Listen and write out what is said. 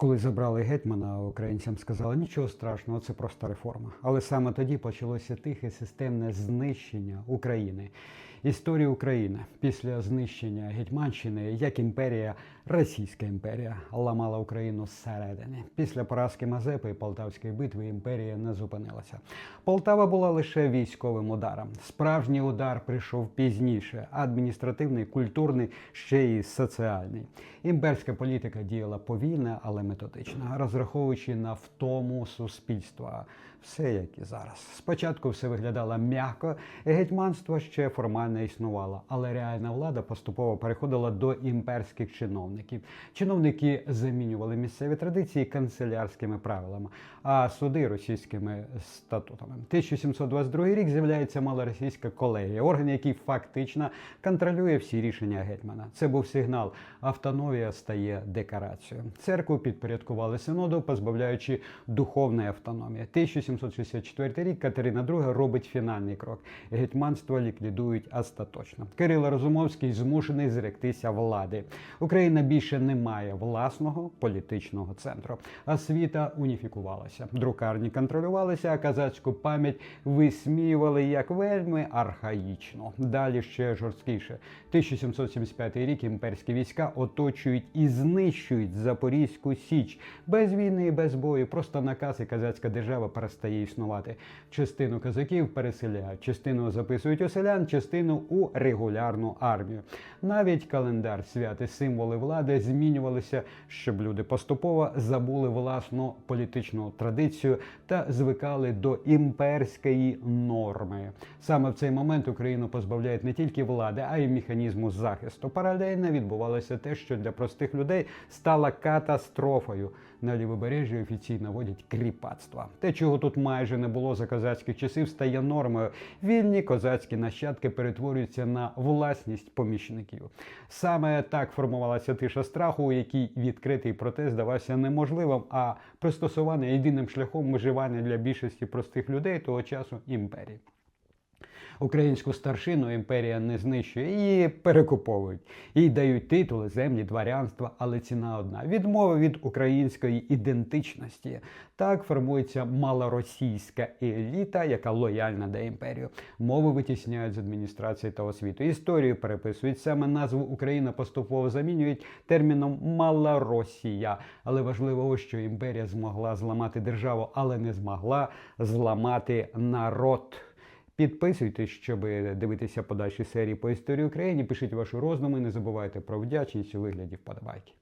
Коли забрали гетьмана, українцям сказали, нічого страшного, це просто реформа. Але саме тоді почалося тихе системне знищення України. Історія України після знищення Гетьманщини, як імперія, Російська імперія ламала Україну зсередини. Після поразки Мазепи і Полтавської битви імперія не зупинилася. Полтава була лише військовим ударом. Справжній удар прийшов пізніше, адміністративний, культурний, ще й соціальний. Імперська політика діяла повільно, але методично, розраховуючи на втому суспільства. Все як і зараз. Спочатку все виглядало м'яко, гетьманство ще формально існувало, але реальна влада поступово переходила до імперських чиновників. Чиновники замінювали місцеві традиції канцелярськими правилами, а суди російськими статутами. 1722 рік з'являється малоросійська колегія, орган, який фактично контролює всі рішення гетьмана. Це був сигнал. Автономія стає декорацією. Церкву підпорядкували синоду, позбавляючи духовної автономії. 1764 рік Катерина II робить фінальний крок. Гетьманство ліквідують остаточно. Кирило Розумовський змушений зректися влади. Україна більше не має власного політичного центру. Освіта уніфікувалася. Друкарні контролювалися, а казацьку пам'ять висміювали як вельми архаїчно. Далі ще жорсткіше. 1775 рік імперські війська оточують і знищують Запорізьку Січ без війни і без бою. Просто наказ і казацька держава перестає існувати. Частину казаків переселяють, частину записують у селян, частину у регулярну армію. Навіть календар свят і символи влади змінювалися, щоб люди поступово забули власну політичну традицію та звикали до імперської норми. Саме в цей момент Україну позбавляють не тільки влади, а й механізму захисту. Паралельно відбувалося те, що для простих людей стало катастрофою. На лівобережжі офіційно водять кріпацтва. Те, чого тут майже не було за козацьких часів, стає нормою. Вільні козацькі нащадки перетворюються на власність помічників. Саме так формувалася тиша страху, у якій відкритий протест здавався неможливим, а пристосування єдиним шляхом виживання для більшості простих людей того часу імперії. Українську старшину імперія не знищує, її перекуповують. Їй дають титули, землі, дворянства, але ціна одна відмова від української ідентичності. Так формується малоросійська еліта, яка лояльна до імперії. Мови витісняють з адміністрації та освіти. Історію переписують саме назву Україна поступово замінюють терміном Малоросія. Але важливо, що імперія змогла зламати державу, але не змогла зламати народ. Підписуйтесь, щоб дивитися подальші серії по історії України. Пишіть ваші роздуми. Не забувайте про вдячність у вигляді вподобайки.